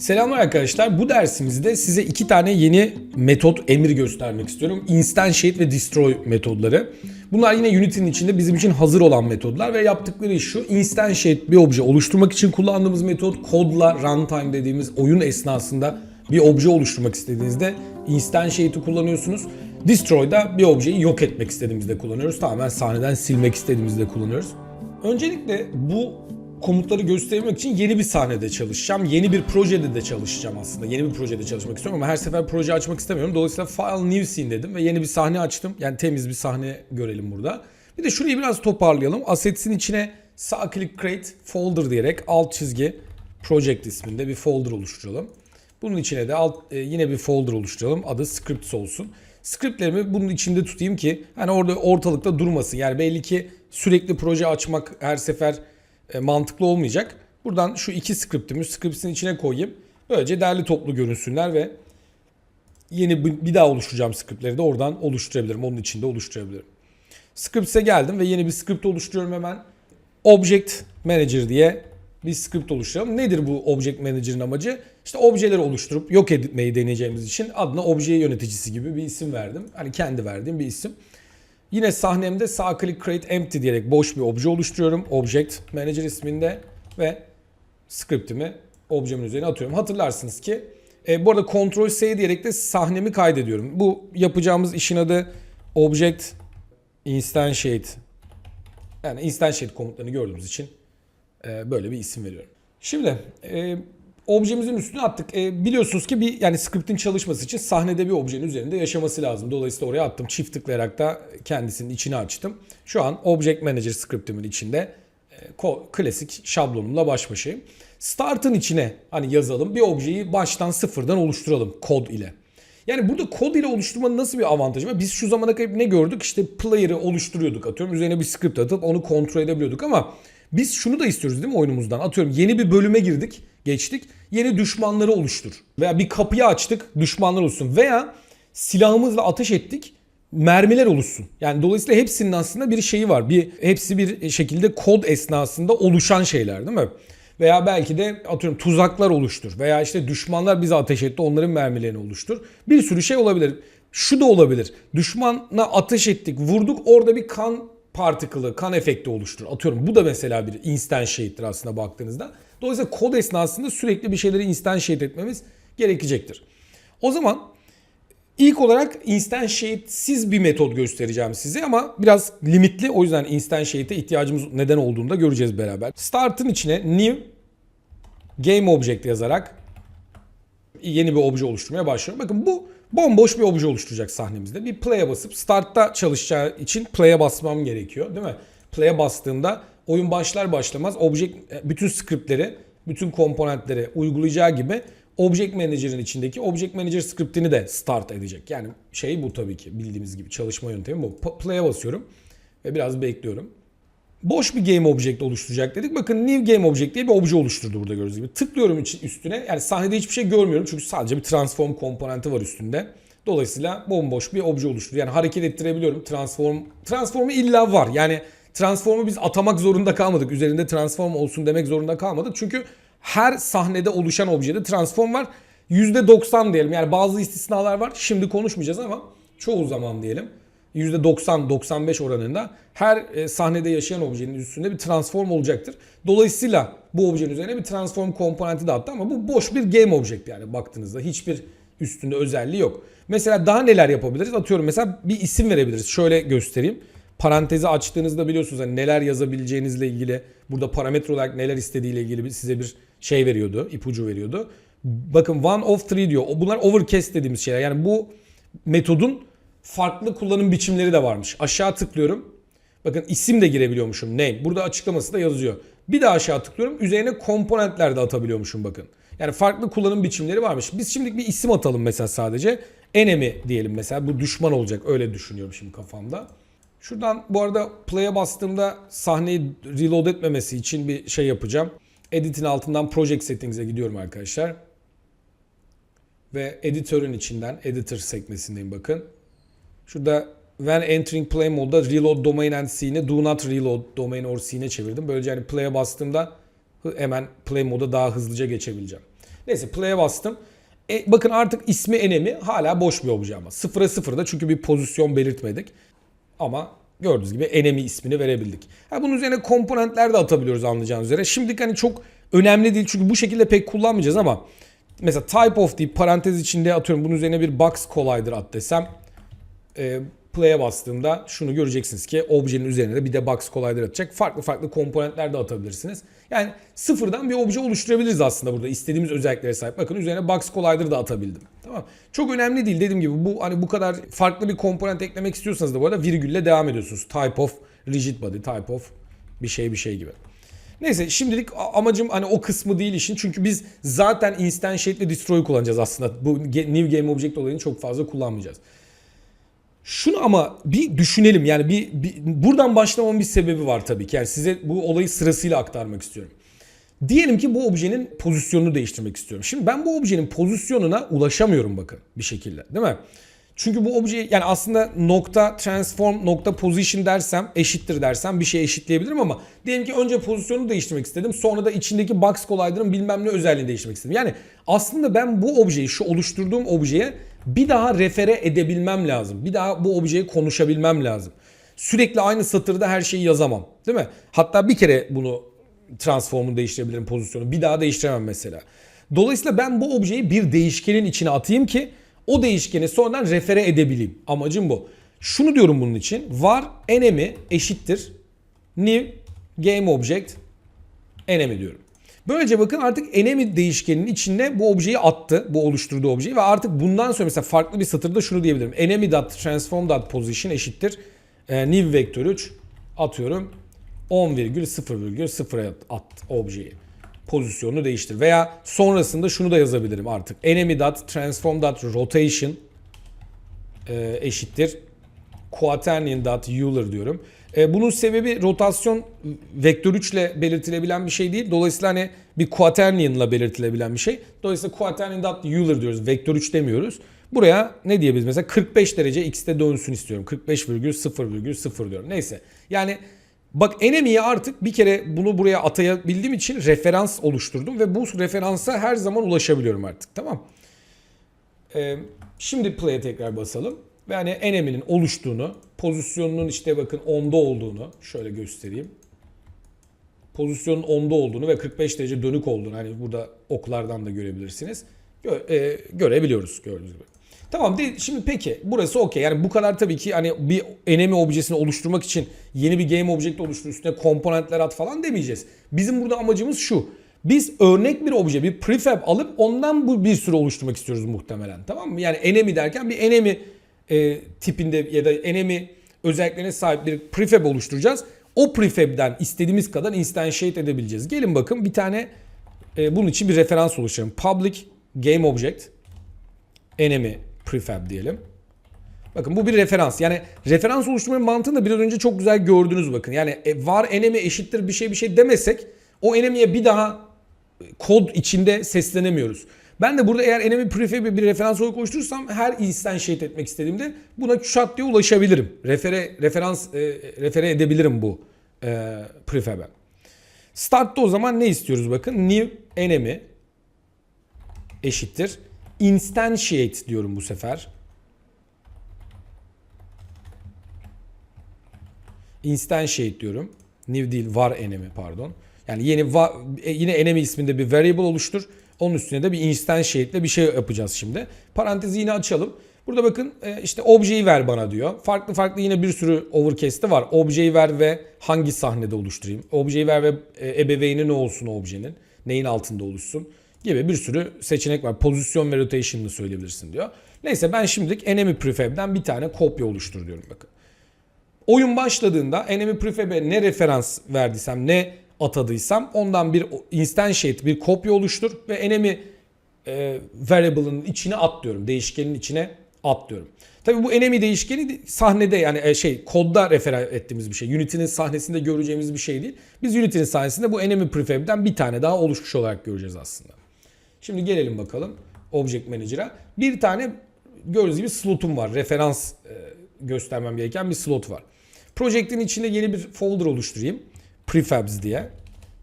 Selamlar arkadaşlar. Bu dersimizde size iki tane yeni metot, emir göstermek istiyorum. Instantiate ve Destroy metodları. Bunlar yine Unity'nin içinde bizim için hazır olan metodlar ve yaptıkları iş şu. Instantiate bir obje oluşturmak için kullandığımız metot kodla runtime dediğimiz oyun esnasında bir obje oluşturmak istediğinizde Instantiate'i kullanıyorsunuz. Destroy'da bir objeyi yok etmek istediğimizde kullanıyoruz. Tamamen sahneden silmek istediğimizde kullanıyoruz. Öncelikle bu komutları göstermek için yeni bir sahnede çalışacağım. Yeni bir projede de çalışacağım aslında. Yeni bir projede çalışmak istiyorum ama her sefer proje açmak istemiyorum. Dolayısıyla File New Scene dedim ve yeni bir sahne açtım. Yani temiz bir sahne görelim burada. Bir de şurayı biraz toparlayalım. Assets'in içine sağ click create folder diyerek alt çizgi project isminde bir folder oluşturalım. Bunun içine de alt, e, yine bir folder oluşturalım. Adı scripts olsun. Scriptlerimi bunun içinde tutayım ki hani orada ortalıkta durmasın. Yani belli ki sürekli proje açmak her sefer e, mantıklı olmayacak. Buradan şu iki scriptimi script'in içine koyayım. Böylece derli toplu görünsünler ve yeni bir daha oluşturacağım scriptleri de oradan oluşturabilirim. Onun içinde oluşturabilirim. Scripts'e geldim ve yeni bir script oluşturuyorum hemen. Object Manager diye bir script oluşturalım. Nedir bu Object Manager'ın amacı? İşte objeleri oluşturup yok etmeyi deneyeceğimiz için adına obje yöneticisi gibi bir isim verdim. Hani kendi verdiğim bir isim. Yine sahnemde sağ click create empty diyerek boş bir obje oluşturuyorum. Object Manager isminde ve scriptimi objemin üzerine atıyorum. Hatırlarsınız ki e, bu arada Ctrl S diyerek de sahnemi kaydediyorum. Bu yapacağımız işin adı Object Instantiate. Yani Instantiate komutlarını gördüğümüz için e, böyle bir isim veriyorum. Şimdi e, objemizin üstüne attık. E, biliyorsunuz ki bir yani script'in çalışması için sahnede bir objenin üzerinde yaşaması lazım. Dolayısıyla oraya attım. Çift tıklayarak da kendisinin içine açtım. Şu an Object Manager scriptimin içinde e, klasik şablonumla baş başayım. Start'ın içine hani yazalım bir objeyi baştan sıfırdan oluşturalım kod ile. Yani burada kod ile oluşturmanın nasıl bir avantajı var? Biz şu zamana kadar ne gördük? İşte player'ı oluşturuyorduk atıyorum. Üzerine bir script atıp onu kontrol edebiliyorduk ama biz şunu da istiyoruz değil mi oyunumuzdan? Atıyorum yeni bir bölüme girdik, geçtik. Yeni düşmanları oluştur. Veya bir kapıyı açtık, düşmanlar oluşsun. Veya silahımızla ateş ettik, mermiler oluşsun. Yani dolayısıyla hepsinin aslında bir şeyi var. Bir hepsi bir şekilde kod esnasında oluşan şeyler değil mi? Veya belki de atıyorum tuzaklar oluştur. Veya işte düşmanlar bize ateş etti onların mermilerini oluştur. Bir sürü şey olabilir. Şu da olabilir. Düşmana ateş ettik, vurduk orada bir kan partikılı, kan efekti oluştur. Atıyorum bu da mesela bir instantiate'dir aslında baktığınızda. Dolayısıyla kod esnasında sürekli bir şeyleri instantiate etmemiz gerekecektir. O zaman ilk olarak instantiate'siz bir metot göstereceğim size ama biraz limitli. O yüzden instantiate'e ihtiyacımız neden olduğunu da göreceğiz beraber. Start'ın içine new game object yazarak yeni bir obje oluşturmaya başlıyorum. Bakın bu bomboş bir obje oluşturacak sahnemizde. Bir play'e basıp start'ta çalışacağı için play'e basmam gerekiyor değil mi? Play'e bastığımda oyun başlar başlamaz object bütün scriptleri, bütün komponentleri uygulayacağı gibi Object Manager'ın içindeki Object Manager scriptini de start edecek. Yani şey bu tabii ki bildiğimiz gibi çalışma yöntemi bu. Play'e basıyorum ve biraz bekliyorum. Boş bir game object oluşturacak dedik. Bakın new game object diye bir obje oluşturdu burada gördüğünüz gibi. Tıklıyorum üstüne. Yani sahnede hiçbir şey görmüyorum çünkü sadece bir transform komponenti var üstünde. Dolayısıyla bomboş bir obje oluşturdu. Yani hareket ettirebiliyorum. Transform transformu illa var. Yani transformu biz atamak zorunda kalmadık. Üzerinde transform olsun demek zorunda kalmadık. Çünkü her sahnede oluşan objede transform var. %90 diyelim. Yani bazı istisnalar var. Şimdi konuşmayacağız ama çoğu zaman diyelim. %90-95 oranında her e, sahnede yaşayan objenin üstünde bir transform olacaktır. Dolayısıyla bu objenin üzerine bir transform komponenti de attı ama bu boş bir game object yani baktığınızda hiçbir üstünde özelliği yok. Mesela daha neler yapabiliriz? Atıyorum mesela bir isim verebiliriz. Şöyle göstereyim. Parantezi açtığınızda biliyorsunuz hani neler yazabileceğinizle ilgili burada parametre olarak neler istediğiyle ilgili size bir şey veriyordu, ipucu veriyordu. Bakın one of three diyor. Bunlar overcast dediğimiz şeyler. Yani bu metodun farklı kullanım biçimleri de varmış. Aşağı tıklıyorum. Bakın isim de girebiliyormuşum. Name. Burada açıklaması da yazıyor. Bir daha aşağı tıklıyorum. Üzerine komponentler de atabiliyormuşum bakın. Yani farklı kullanım biçimleri varmış. Biz şimdi bir isim atalım mesela sadece. Enemy diyelim mesela. Bu düşman olacak. Öyle düşünüyorum şimdi kafamda. Şuradan bu arada play'e bastığımda sahneyi reload etmemesi için bir şey yapacağım. Edit'in altından Project Settings'e gidiyorum arkadaşlar. Ve editörün içinden editor sekmesindeyim bakın. Şurada when entering play mode'da reload domain and scene'i do not reload domain or scene'e çevirdim. Böylece hani play'e bastığımda hemen play mode'a daha hızlıca geçebileceğim. Neyse play'e bastım. E, bakın artık ismi enemi hala boş bir obje ama. Sıfıra sıfırda çünkü bir pozisyon belirtmedik. Ama gördüğünüz gibi enemy ismini verebildik. Ha, bunun üzerine komponentler de atabiliyoruz anlayacağınız üzere. Şimdilik hani çok önemli değil çünkü bu şekilde pek kullanmayacağız ama mesela type of deyip parantez içinde atıyorum bunun üzerine bir box collider at desem e, play'e bastığımda şunu göreceksiniz ki objenin üzerine de bir de box collider atacak. Farklı farklı komponentler de atabilirsiniz. Yani sıfırdan bir obje oluşturabiliriz aslında burada. istediğimiz özelliklere sahip. Bakın üzerine box collider da atabildim. Tamam. Çok önemli değil dediğim gibi bu hani bu kadar farklı bir komponent eklemek istiyorsanız da bu arada virgülle devam ediyorsunuz. Type of rigid body, type of bir şey bir şey gibi. Neyse şimdilik amacım hani o kısmı değil işin. Çünkü biz zaten instantiate ve destroy kullanacağız aslında. Bu new game object olayını çok fazla kullanmayacağız. Şunu ama bir düşünelim yani bir, bir buradan başlamamın bir sebebi var tabii ki. Yani size bu olayı sırasıyla aktarmak istiyorum. Diyelim ki bu objenin pozisyonunu değiştirmek istiyorum. Şimdi ben bu objenin pozisyonuna ulaşamıyorum bakın bir şekilde değil mi? Çünkü bu obje yani aslında nokta transform nokta position dersem eşittir dersem bir şey eşitleyebilirim ama diyelim ki önce pozisyonu değiştirmek istedim. Sonra da içindeki box collider'ın bilmem ne özelliğini değiştirmek istedim. Yani aslında ben bu objeyi şu oluşturduğum objeye bir daha refere edebilmem lazım. Bir daha bu objeyi konuşabilmem lazım. Sürekli aynı satırda her şeyi yazamam. Değil mi? Hatta bir kere bunu transformunu değiştirebilirim pozisyonu. Bir daha değiştiremem mesela. Dolayısıyla ben bu objeyi bir değişkenin içine atayım ki o değişkeni sonradan refere edebileyim. Amacım bu. Şunu diyorum bunun için. Var enemy eşittir new game object enemy diyorum. Böylece bakın artık enemy değişkeninin içinde bu objeyi attı. Bu oluşturduğu objeyi ve artık bundan sonra mesela farklı bir satırda şunu diyebilirim. enemy dot transform dot position eşittir e, new vektör 3 atıyorum 10,0,0'a at objeyi. Pozisyonunu değiştir. Veya sonrasında şunu da yazabilirim artık. Enemy dot transform dot rotation e, eşittir quaternion dot Euler diyorum. E, bunun sebebi rotasyon vektör 3 ile belirtilebilen bir şey değil. Dolayısıyla hani bir quaternion ile belirtilebilen bir şey. Dolayısıyla quaternion dot Euler diyoruz. Vektör 3 demiyoruz. Buraya ne diyebiliriz? Mesela 45 derece x'te dönsün istiyorum. 45,0,0 diyorum. Neyse. Yani Bak enemy'ye artık bir kere bunu buraya atayabildiğim için referans oluşturdum ve bu referansa her zaman ulaşabiliyorum artık. Tamam. Ee, şimdi play'e tekrar basalım. Ve hani enemy'nin oluştuğunu, pozisyonunun işte bakın 10'da olduğunu şöyle göstereyim. Pozisyonun 10'da olduğunu ve 45 derece dönük olduğunu hani burada oklardan da görebilirsiniz. Gö- e, görebiliyoruz gördüğünüz gibi. Tamam değil. Şimdi peki burası okey. Yani bu kadar tabii ki hani bir enemy objesini oluşturmak için yeni bir game object oluştur üstüne komponentler at falan demeyeceğiz. Bizim burada amacımız şu. Biz örnek bir obje, bir prefab alıp ondan bu bir sürü oluşturmak istiyoruz muhtemelen. Tamam mı? Yani enemy derken bir enemy e, tipinde ya da enemy özelliklerine sahip bir prefab oluşturacağız. O prefab'den istediğimiz kadar instantiate edebileceğiz. Gelin bakın bir tane e, bunun için bir referans oluşturalım. Public game object enemy prefab diyelim. Bakın bu bir referans. Yani referans oluşturmanın mantığını da biraz önce çok güzel gördünüz bakın. Yani e, var enemy eşittir bir şey bir şey demesek o enemy'ye bir daha kod içinde seslenemiyoruz. Ben de burada eğer enemy prefab'i bir referans olarak oluşturursam her instantiate etmek istediğimde buna şat diye ulaşabilirim. Refere, referans e, refere edebilirim bu e, prefab'e. Start'ta o zaman ne istiyoruz bakın. New enemy eşittir. Instantiate diyorum bu sefer. Instantiate diyorum. New değil var enemy pardon. Yani yeni va- e, yine enemy isminde bir variable oluştur. Onun üstüne de bir instantiate ile bir şey yapacağız şimdi. Parantezi yine açalım. Burada bakın e, işte objeyi ver bana diyor. Farklı farklı yine bir sürü overcast'i var. Objeyi ver ve hangi sahnede oluşturayım? Objeyi ver ve e, ebeveyni ne olsun objenin? Neyin altında oluşsun? Gibi bir sürü seçenek var. Pozisyon ve rotation'ını söyleyebilirsin diyor. Neyse ben şimdilik enemy prefab'den bir tane kopya oluştur diyorum bakın. Oyun başladığında enemy prefab'e ne referans verdiysem ne atadıysam ondan bir instantiate bir kopya oluştur ve enemy e, variable'ın içine at diyorum. Değişkenin içine at diyorum. Tabii bu enemy değişkeni sahnede yani e, şey kodda refer ettiğimiz bir şey. Unity'nin sahnesinde göreceğimiz bir şey değil. Biz Unity'nin sahnesinde bu enemy prefab'den bir tane daha oluşmuş olarak göreceğiz aslında. Şimdi gelelim bakalım Object Manager'a. Bir tane gördüğünüz gibi slotum var. Referans e, göstermem gereken bir slot var. Project'in içinde yeni bir folder oluşturayım. Prefabs diye.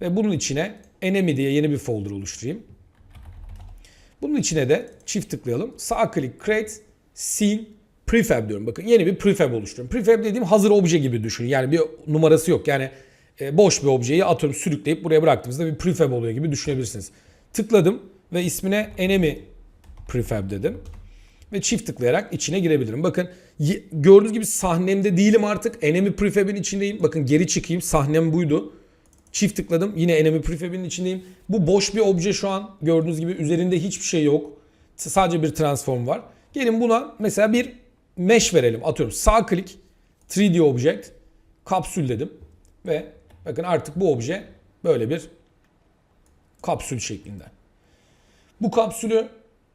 Ve bunun içine enemy diye yeni bir folder oluşturayım. Bunun içine de çift tıklayalım. Sağ klik create scene prefab diyorum. Bakın yeni bir prefab oluşturuyorum. Prefab dediğim hazır obje gibi düşünün. Yani bir numarası yok. Yani e, boş bir objeyi atıyorum sürükleyip buraya bıraktığımızda bir prefab oluyor gibi düşünebilirsiniz. Tıkladım ve ismine enemy prefab dedim. Ve çift tıklayarak içine girebilirim. Bakın gördüğünüz gibi sahnemde değilim artık. Enemy prefab'in içindeyim. Bakın geri çıkayım. Sahnem buydu. Çift tıkladım. Yine enemy prefab'in içindeyim. Bu boş bir obje şu an. Gördüğünüz gibi üzerinde hiçbir şey yok. Sadece bir transform var. Gelin buna mesela bir mesh verelim. Atıyorum sağ klik 3D object kapsül dedim. Ve bakın artık bu obje böyle bir kapsül şeklinde. Bu kapsülü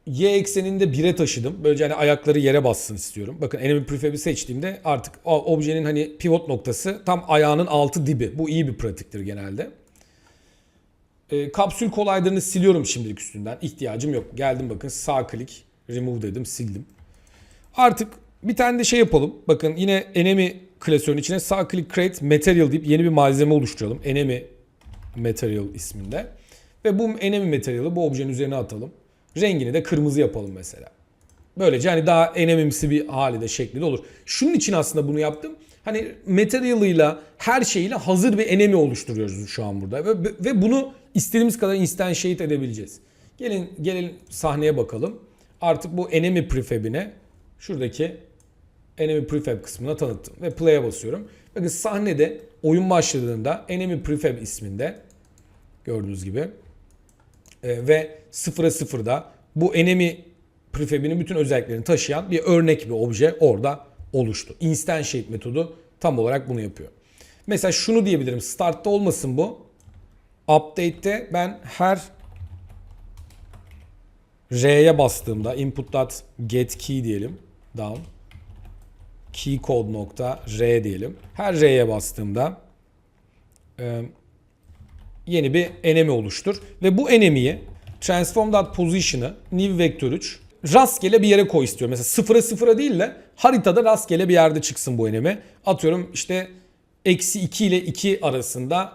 y ekseninde 1'e taşıdım. Böylece hani ayakları yere bassın istiyorum. Bakın enemy prefab'i seçtiğimde artık objenin hani pivot noktası tam ayağının altı dibi. Bu iyi bir pratiktir genelde. E, kapsül kolaydırını siliyorum şimdilik üstünden. İhtiyacım yok. Geldim bakın sağ klik remove dedim sildim. Artık bir tane de şey yapalım. Bakın yine enemy klasörün içine sağ klik create material deyip yeni bir malzeme oluşturalım. Enemy material isminde. Ve bu enemy material'ı bu objenin üzerine atalım. Rengini de kırmızı yapalım mesela. Böylece hani daha enemimsi bir hali de şekli de olur. Şunun için aslında bunu yaptım. Hani material'ıyla her şeyiyle hazır bir enemy oluşturuyoruz şu an burada. Ve, ve bunu istediğimiz kadar instantiate edebileceğiz. Gelin gelin sahneye bakalım. Artık bu enemy prefab'ine şuradaki enemy prefab kısmına tanıttım. Ve play'e basıyorum. Bakın sahnede oyun başladığında enemy prefab isminde gördüğünüz gibi e, ve 0'a 0'da bu enemy prefab'inin bütün özelliklerini taşıyan bir örnek bir obje orada oluştu. Instantiate metodu tam olarak bunu yapıyor. Mesela şunu diyebilirim. Start'ta olmasın bu. Update'te ben her R'ye bastığımda input.get key diyelim. Down. Key code nokta R diyelim. Her R'ye bastığımda yeni bir enemy oluştur. Ve bu enemy'yi transform.position'ı new vector 3 rastgele bir yere koy istiyorum. Mesela 0'a 0'a değil de haritada rastgele bir yerde çıksın bu enemy. Atıyorum işte eksi 2 ile 2 arasında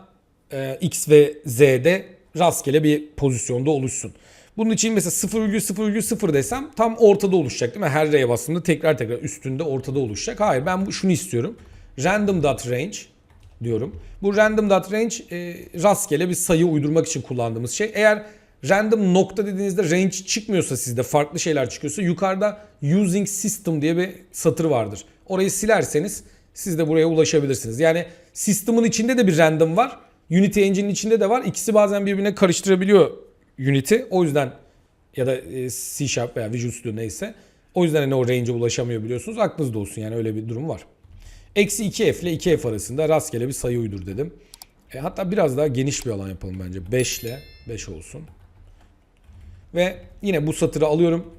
e, x ve z'de rastgele bir pozisyonda oluşsun. Bunun için mesela 0,0,0 desem tam ortada oluşacak değil mi? Her R'ye bastığımda tekrar tekrar üstünde ortada oluşacak. Hayır ben bu, şunu istiyorum. Random.range diyorum. Bu random.range e, rastgele bir sayı uydurmak için kullandığımız şey. Eğer random nokta dediğinizde range çıkmıyorsa sizde farklı şeyler çıkıyorsa yukarıda using system diye bir satır vardır. Orayı silerseniz siz de buraya ulaşabilirsiniz. Yani system'ın içinde de bir random var. Unity Engine'in içinde de var. İkisi bazen birbirine karıştırabiliyor Unity. O yüzden ya da e, C Sharp veya Visual Studio neyse. O yüzden hani o range'e ulaşamıyor biliyorsunuz. Aklınızda olsun yani öyle bir durum var. Eksi 2F ile 2F arasında rastgele bir sayı uydur dedim. E, hatta biraz daha geniş bir alan yapalım bence. 5 ile 5 olsun. Ve yine bu satırı alıyorum.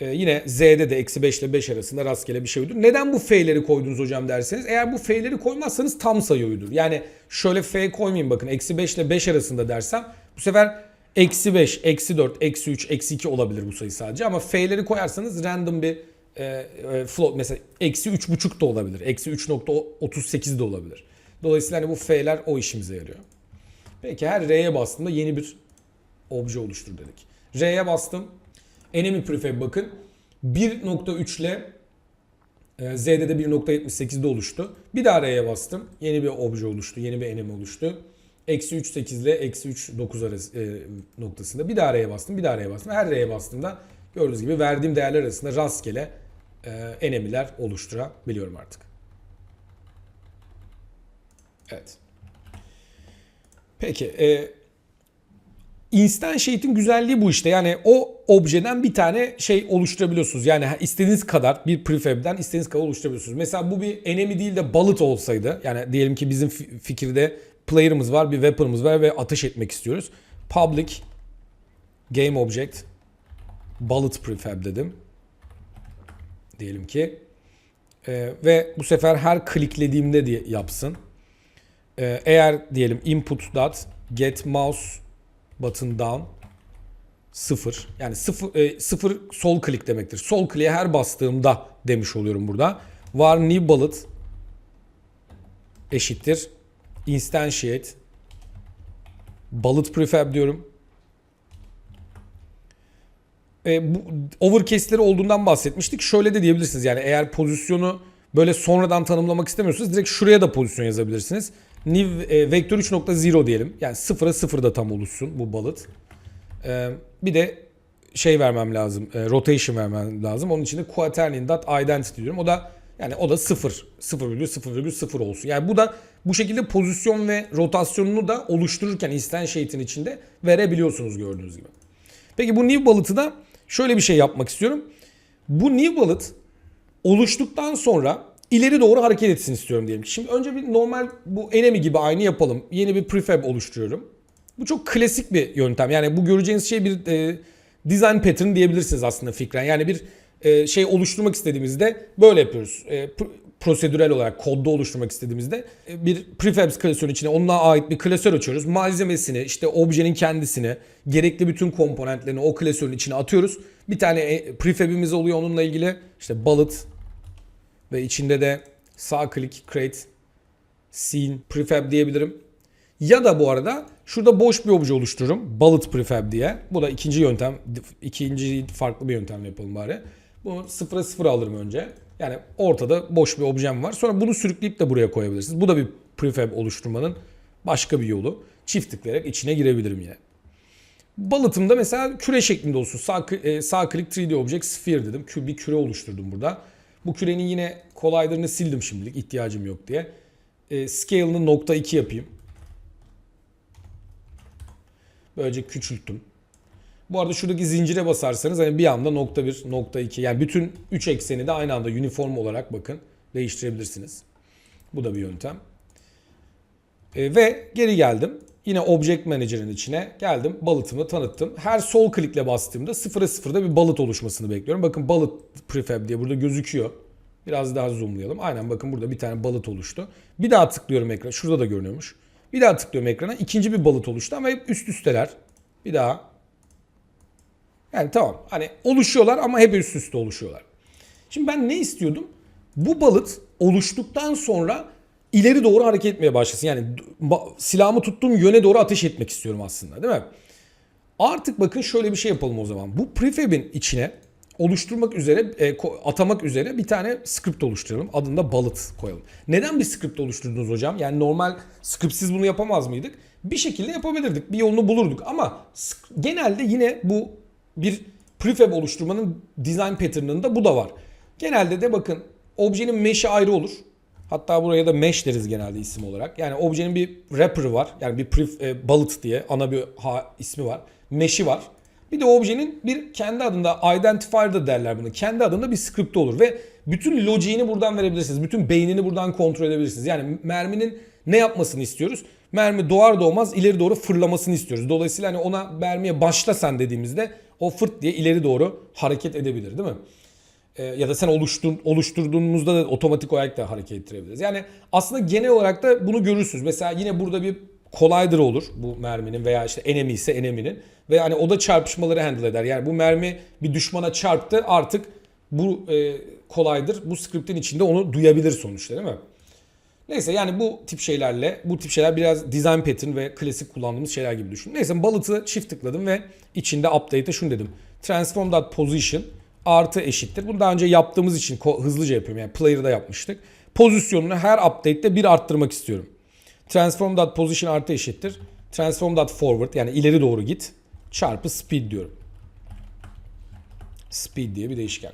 E, yine Z'de de eksi 5 ile 5 arasında rastgele bir şey uydur. Neden bu F'leri koydunuz hocam derseniz. Eğer bu F'leri koymazsanız tam sayı uydur. Yani şöyle F koymayayım bakın. Eksi 5 ile 5 arasında dersem bu sefer eksi 5, eksi 4, eksi 3, eksi 2 olabilir bu sayı sadece. Ama F'leri koyarsanız random bir e, e, float mesela eksi 3.5 da olabilir. Eksi 3.38 de olabilir. Dolayısıyla hani bu F'ler o işimize yarıyor. Peki her R'ye bastığımda yeni bir obje oluştur dedik. R'ye bastım. Enemy prefab bakın. 1.3 ile e, Z'de de 1.78'de oluştu. Bir daha R'ye bastım. Yeni bir obje oluştu. Yeni bir enemy oluştu. Eksi 3.8 ile eksi 3.9 arası, e, noktasında. Bir daha R'ye bastım. Bir daha R'ye bastım. Her R'ye bastığımda gördüğünüz gibi verdiğim değerler arasında rastgele enemiler oluşturabiliyorum artık. Evet. Peki. E, instantiate'in güzelliği bu işte. Yani o objeden bir tane şey oluşturabiliyorsunuz. Yani istediğiniz kadar bir prefab'den istediğiniz kadar oluşturabiliyorsunuz. Mesela bu bir enemy değil de bullet olsaydı. Yani diyelim ki bizim fi- fikirde player'ımız var, bir weapon'ımız var ve ateş etmek istiyoruz. Public game object bullet prefab dedim. Diyelim ki. Ee, ve bu sefer her kliklediğimde diye yapsın. Ee, eğer diyelim input dot get mouse button down 0 yani 0 e, 0 sol klik demektir. Sol kliğe her bastığımda demiş oluyorum burada. Var new bullet eşittir instantiate Balıt prefab diyorum. E, bu overcast'leri olduğundan bahsetmiştik. Şöyle de diyebilirsiniz. Yani eğer pozisyonu böyle sonradan tanımlamak istemiyorsanız direkt şuraya da pozisyon yazabilirsiniz. New e, vektör 3.0 diyelim. Yani 0'a 0 da tam oluşsun bu balıt. E, bir de şey vermem lazım. E, rotation vermem lazım. Onun için de quaternion dot identity diyorum. O da yani o da 0. 0,0,0 olsun. Yani bu da bu şekilde pozisyon ve rotasyonunu da oluştururken instantiate'in içinde verebiliyorsunuz gördüğünüz gibi. Peki bu new balıtı da şöyle bir şey yapmak istiyorum. Bu new balıt oluştuktan sonra ileri doğru hareket etsin istiyorum diyelim. Şimdi önce bir normal bu enemy gibi aynı yapalım. Yeni bir prefab oluşturuyorum. Bu çok klasik bir yöntem. Yani bu göreceğiniz şey bir e, design pattern diyebilirsiniz aslında fikren. Yani bir e, şey oluşturmak istediğimizde böyle yapıyoruz. E, prosedürel olarak kodda oluşturmak istediğimizde e, bir prefabs klasörün içine onunla ait bir klasör açıyoruz. Malzemesini, işte objenin kendisini, gerekli bütün komponentlerini o klasörün içine atıyoruz. Bir tane e, prefabimiz oluyor onunla ilgili. İşte bullet ve içinde de sağ klik create scene prefab diyebilirim. Ya da bu arada şurada boş bir obje oluştururum. Bullet prefab diye. Bu da ikinci yöntem. ikinci farklı bir yöntemle yapalım bari. Bunu sıfıra sıfır alırım önce. Yani ortada boş bir objem var. Sonra bunu sürükleyip de buraya koyabilirsiniz. Bu da bir prefab oluşturmanın başka bir yolu. Çift tıklayarak içine girebilirim yine. Balıtımda mesela küre şeklinde olsun. Sağ, e, sağ klik 3D Object Sphere dedim. Bir küre oluşturdum burada. Bu kürenin yine kolaylarını sildim şimdilik ihtiyacım yok diye. E, scale'ını nokta 2 yapayım. Böylece küçülttüm. Bu arada şuradaki zincire basarsanız hani bir anda nokta 1, nokta 2 yani bütün 3 ekseni de aynı anda uniform olarak bakın değiştirebilirsiniz. Bu da bir yöntem. E, ve geri geldim. Yine Object Manager'ın içine geldim. Balıtımı tanıttım. Her sol klikle bastığımda 0'a 0'da bir balıt oluşmasını bekliyorum. Bakın balıt prefab diye burada gözüküyor. Biraz daha zoomlayalım. Aynen bakın burada bir tane balıt oluştu. Bir daha tıklıyorum ekrana. Şurada da görünüyormuş. Bir daha tıklıyorum ekrana. İkinci bir balıt oluştu ama hep üst üsteler. Bir daha. Yani tamam. Hani oluşuyorlar ama hep üst üste oluşuyorlar. Şimdi ben ne istiyordum? Bu balıt oluştuktan sonra ileri doğru hareket etmeye başlasın. Yani silahımı tuttuğum yöne doğru ateş etmek istiyorum aslında değil mi? Artık bakın şöyle bir şey yapalım o zaman. Bu prefab'in içine oluşturmak üzere, e, atamak üzere bir tane script oluşturalım. Adında balıt koyalım. Neden bir script oluşturdunuz hocam? Yani normal scriptsiz bunu yapamaz mıydık? Bir şekilde yapabilirdik. Bir yolunu bulurduk ama genelde yine bu bir prefab oluşturmanın design pattern'ında bu da var. Genelde de bakın objenin mesh'i ayrı olur. Hatta buraya da mesh deriz genelde isim olarak. Yani objenin bir wrapper var. Yani bir pref, e, bullet diye ana bir ha, ismi var. Mesh'i var. Bir de objenin bir kendi adında identifier da derler bunu. Kendi adında bir script olur ve bütün logiğini buradan verebilirsiniz. Bütün beynini buradan kontrol edebilirsiniz. Yani merminin ne yapmasını istiyoruz? Mermi doğar doğmaz ileri doğru fırlamasını istiyoruz. Dolayısıyla hani ona mermiye başla sen dediğimizde o fırt diye ileri doğru hareket edebilir değil mi? Ee, ya da sen oluştur, oluşturduğunuzda da otomatik olarak da hareket ettirebiliriz. Yani aslında genel olarak da bunu görürsünüz. Mesela yine burada bir collider olur bu merminin veya işte enemy ise enemy'nin ve hani o da çarpışmaları handle eder. Yani bu mermi bir düşmana çarptı artık bu e, collider bu script'in içinde onu duyabilir sonuçta değil mi? Neyse yani bu tip şeylerle bu tip şeyler biraz design pattern ve klasik kullandığımız şeyler gibi düşün. Neyse balıtı çift tıkladım ve içinde update'e şunu dedim. Transform.position artı eşittir. Bunu daha önce yaptığımız için hızlıca yapıyorum. Yani player'da yapmıştık. Pozisyonunu her update'te bir arttırmak istiyorum. Transform.position artı eşittir. Transform.forward yani ileri doğru git. Çarpı speed diyorum. Speed diye bir değişken.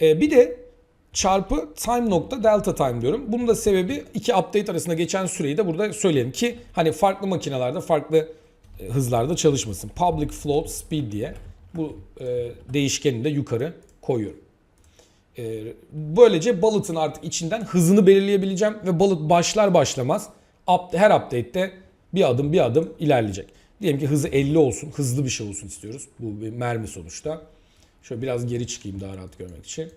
Ee, bir de çarpı time nokta delta time diyorum. Bunun da sebebi iki update arasında geçen süreyi de burada söyleyelim ki hani farklı makinelerde farklı e, hızlarda çalışmasın. Public float speed diye bu e, değişkeni de yukarı koyuyorum. E, böylece bullet'ın artık içinden hızını belirleyebileceğim ve bullet başlar başlamaz up- her update'te bir adım bir adım ilerleyecek. Diyelim ki hızı 50 olsun, hızlı bir şey olsun istiyoruz. Bu bir mermi sonuçta. Şöyle biraz geri çıkayım daha rahat görmek için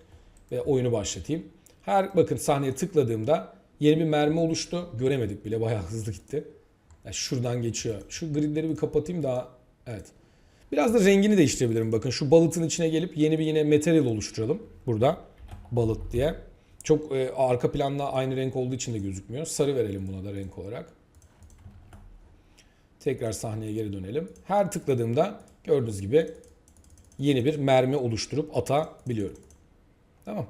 ve oyunu başlatayım. Her bakın sahneye tıkladığımda yeni bir mermi oluştu. Göremedik bile bayağı hızlı gitti. Yani şuradan geçiyor. Şu gridleri bir kapatayım daha evet. Biraz da rengini değiştirebilirim. Bakın şu balıtın içine gelip yeni bir yine material oluşturalım. Burada balıt diye. Çok e, arka planla aynı renk olduğu için de gözükmüyor. Sarı verelim buna da renk olarak. Tekrar sahneye geri dönelim. Her tıkladığımda gördüğünüz gibi yeni bir mermi oluşturup atabiliyorum. Tamam.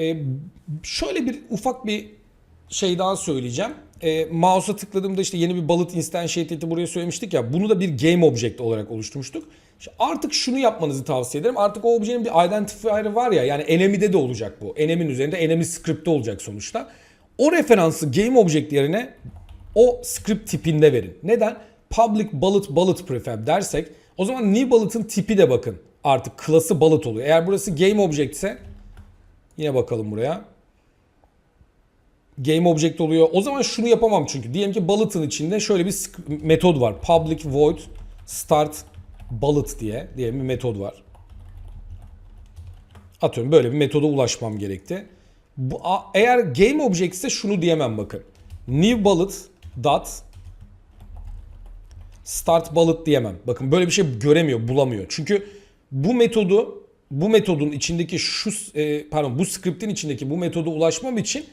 Ee, şöyle bir ufak bir şey daha söyleyeceğim. Ee, mouse'a tıkladığımda işte yeni bir bullet instantiate'i buraya söylemiştik ya. Bunu da bir game object olarak oluşturmuştuk. İşte artık şunu yapmanızı tavsiye ederim. Artık o objenin bir identifier'ı var ya. Yani enemy'de de olacak bu. Enemy'nin üzerinde enemy script'te olacak sonuçta. O referansı game object yerine o script tipinde verin. Neden? Public bullet bullet prefab dersek o zaman new bullet'ın tipi de bakın. Artık klası bullet oluyor. Eğer burası game object ise yine bakalım buraya. Game object oluyor. O zaman şunu yapamam çünkü. Diyelim ki bullet'ın içinde şöyle bir metod var. Public void start bullet diye diye bir metod var. Atıyorum böyle bir metoda ulaşmam gerekti. Bu, eğer game object ise şunu diyemem bakın. New bullet dot start bullet diyemem. Bakın böyle bir şey göremiyor, bulamıyor. Çünkü bu metodu bu metodun içindeki şu e, pardon bu script'in içindeki bu metoda ulaşmam için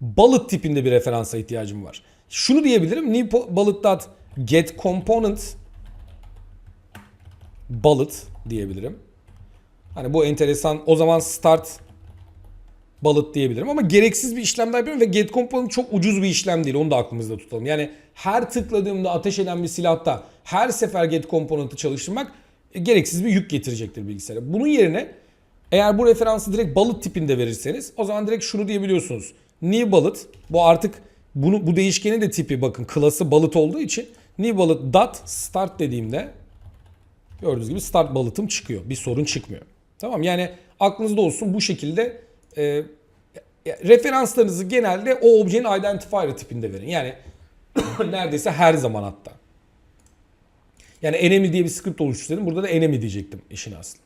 bullet tipinde bir referansa ihtiyacım var. Şunu diyebilirim. New bullet get component bullet diyebilirim. Hani bu enteresan. O zaman start bullet diyebilirim ama gereksiz bir işlem daha yapıyorum ve get component çok ucuz bir işlem değil. Onu da aklımızda tutalım. Yani her tıkladığımda ateş eden bir silahta her sefer get component'ı çalıştırmak e, gereksiz bir yük getirecektir bilgisayara. Bunun yerine eğer bu referansı direkt bullet tipinde verirseniz o zaman direkt şunu diyebiliyorsunuz. New bullet bu artık bunu bu değişkenin de tipi bakın klası bullet olduğu için new bullet dot start dediğimde Gördüğünüz gibi start bullet'ım çıkıyor. Bir sorun çıkmıyor. Tamam yani aklınızda olsun bu şekilde e, referanslarınızı genelde o objenin identifier tipinde verin. Yani neredeyse her zaman hatta. Yani enemy diye bir script oluştursaydım burada da enemy diyecektim işin aslı.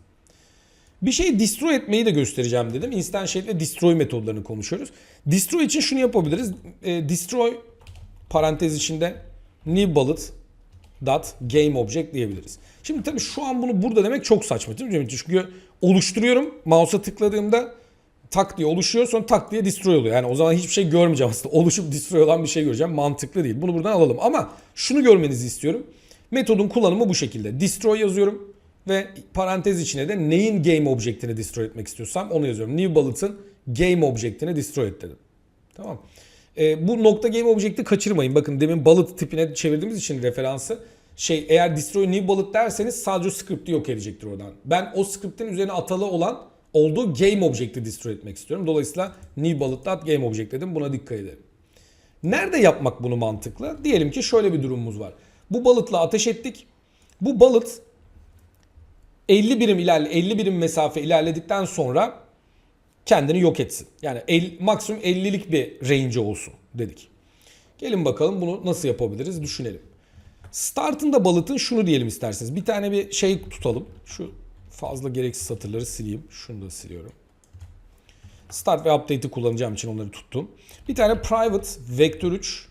Bir şeyi destroy etmeyi de göstereceğim dedim. Instantiate ve destroy metodlarını konuşuyoruz. Destroy için şunu yapabiliriz. E, destroy parantez içinde new bullet dot game object diyebiliriz. Şimdi tabii şu an bunu burada demek çok saçma değil mi? Çünkü oluşturuyorum. Mouse'a tıkladığımda tak diye oluşuyor sonra tak diye destroy oluyor. Yani o zaman hiçbir şey görmeyeceğim aslında. Oluşup destroy olan bir şey göreceğim. Mantıklı değil. Bunu buradan alalım. Ama şunu görmenizi istiyorum. Metodun kullanımı bu şekilde. Destroy yazıyorum ve parantez içine de neyin game object'ini destroy etmek istiyorsam onu yazıyorum. New bullet'ın game object'ini destroy et dedim. Tamam. E, bu nokta game object'i kaçırmayın. Bakın demin bullet tipine çevirdiğimiz için referansı şey eğer destroy new bullet derseniz sadece script'i yok edecektir oradan. Ben o script'in üzerine atalı olan olduğu game object'i destroy etmek istiyorum. Dolayısıyla new bullet game object dedim. Buna dikkat edelim. Nerede yapmak bunu mantıklı? Diyelim ki şöyle bir durumumuz var. Bu bullet'la ateş ettik. Bu bullet 50 birim ilerle 50 birim mesafe ilerledikten sonra kendini yok etsin. Yani el, maksimum 50'lik bir range olsun dedik. Gelin bakalım bunu nasıl yapabiliriz düşünelim. Startında balıtın şunu diyelim isterseniz. Bir tane bir şey tutalım. Şu fazla gereksiz satırları sileyim. Şunu da siliyorum. Start ve update'i kullanacağım için onları tuttum. Bir tane private vector 3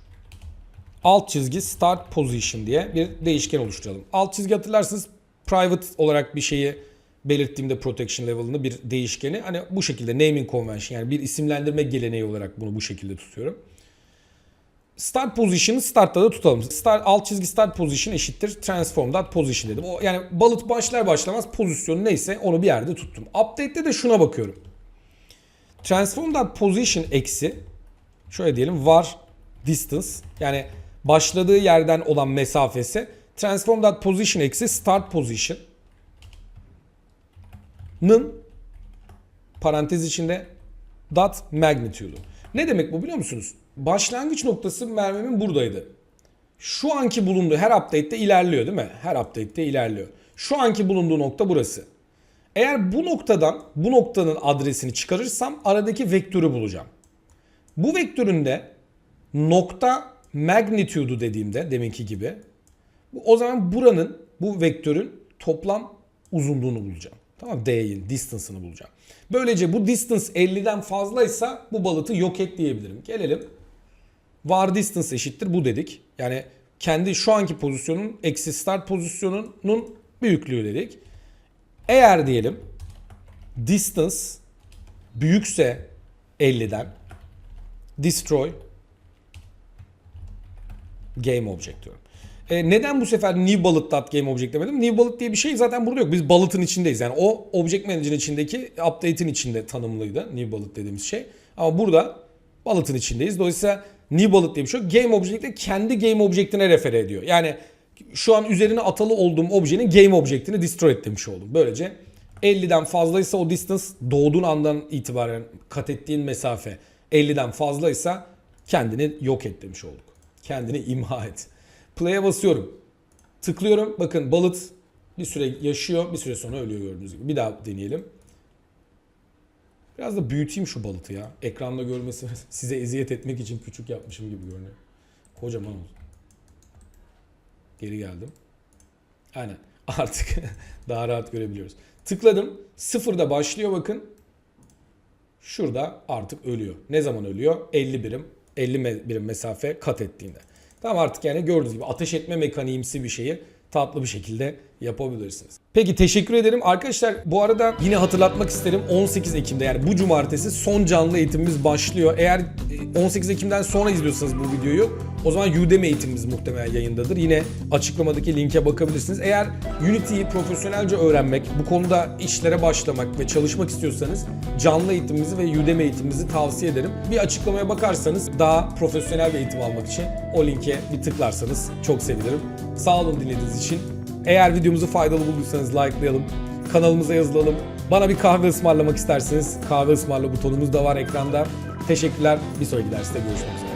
alt çizgi start position diye bir değişken oluşturalım. Alt çizgi hatırlarsınız private olarak bir şeyi belirttiğimde protection level'ını bir değişkeni hani bu şekilde naming convention yani bir isimlendirme geleneği olarak bunu bu şekilde tutuyorum. Start position'ı startta da tutalım. Start, alt çizgi start position eşittir transform dot position dedim. O, yani balıt başlar başlamaz pozisyonu neyse onu bir yerde tuttum. Update'te de şuna bakıyorum. Transform dot position eksi şöyle diyelim var distance yani başladığı yerden olan mesafesi transform dot position eksi start position nın parantez içinde dot magnitude'u. Ne demek bu biliyor musunuz? Başlangıç noktası mermimin buradaydı. Şu anki bulunduğu her update'te ilerliyor değil mi? Her update'te ilerliyor. Şu anki bulunduğu nokta burası. Eğer bu noktadan bu noktanın adresini çıkarırsam aradaki vektörü bulacağım. Bu vektörün de nokta magnitude'u dediğimde deminki gibi o zaman buranın bu vektörün toplam uzunluğunu bulacağım. Tamam D'nin distance'ını bulacağım. Böylece bu distance 50'den fazlaysa bu balıtı yok et diyebilirim. Gelelim. Var distance eşittir bu dedik. Yani kendi şu anki pozisyonun eksi start pozisyonunun büyüklüğü dedik. Eğer diyelim distance büyükse 50'den destroy game object diyorum. E, neden bu sefer new bullet.game object demedim? New bullet diye bir şey zaten burada yok. Biz bullet'ın içindeyiz. Yani o object manager'ın içindeki update'in içinde tanımlıydı. New bullet dediğimiz şey. Ama burada bullet'ın içindeyiz. Dolayısıyla new bullet diye bir şey yok. Game object de kendi game object'ine refer ediyor. Yani şu an üzerine atalı olduğum objenin game object'ini destroy et demiş oldum. Böylece 50'den fazlaysa o distance doğduğun andan itibaren kat ettiğin mesafe 50'den fazlaysa kendini yok et demiş olduk. Kendini imha et. Play'e basıyorum. Tıklıyorum. Bakın balıt bir süre yaşıyor. Bir süre sonra ölüyor gördüğünüz gibi. Bir daha deneyelim. Biraz da büyüteyim şu balıtı ya. Ekranda görmesi size eziyet etmek için küçük yapmışım gibi görünüyor. Kocaman oldu. Geri geldim. Aynen. Artık daha rahat görebiliyoruz. Tıkladım. Sıfırda başlıyor bakın. Şurada artık ölüyor. Ne zaman ölüyor? 50 birim. 50 me- birim mesafe kat ettiğinde. Tamam artık yani gördüğünüz gibi ateş etme mekaniğimsi bir şeyi tatlı bir şekilde yapabilirsiniz. Peki teşekkür ederim. Arkadaşlar bu arada yine hatırlatmak isterim 18 Ekim'de yani bu cumartesi son canlı eğitimimiz başlıyor. Eğer e, 18 Ekim'den sonra izliyorsanız bu videoyu o zaman Udemy eğitimimiz muhtemelen yayındadır. Yine açıklamadaki linke bakabilirsiniz. Eğer Unity'yi profesyonelce öğrenmek, bu konuda işlere başlamak ve çalışmak istiyorsanız canlı eğitimimizi ve Udemy eğitimimizi tavsiye ederim. Bir açıklamaya bakarsanız daha profesyonel bir eğitim almak için o linke bir tıklarsanız çok sevinirim. Sağ olun dinlediğiniz için. Eğer videomuzu faydalı bulduysanız likelayalım. Kanalımıza yazılalım. Bana bir kahve ısmarlamak isterseniz kahve ısmarla butonumuz da var ekranda. Teşekkürler. Bir sonraki derste görüşmek üzere.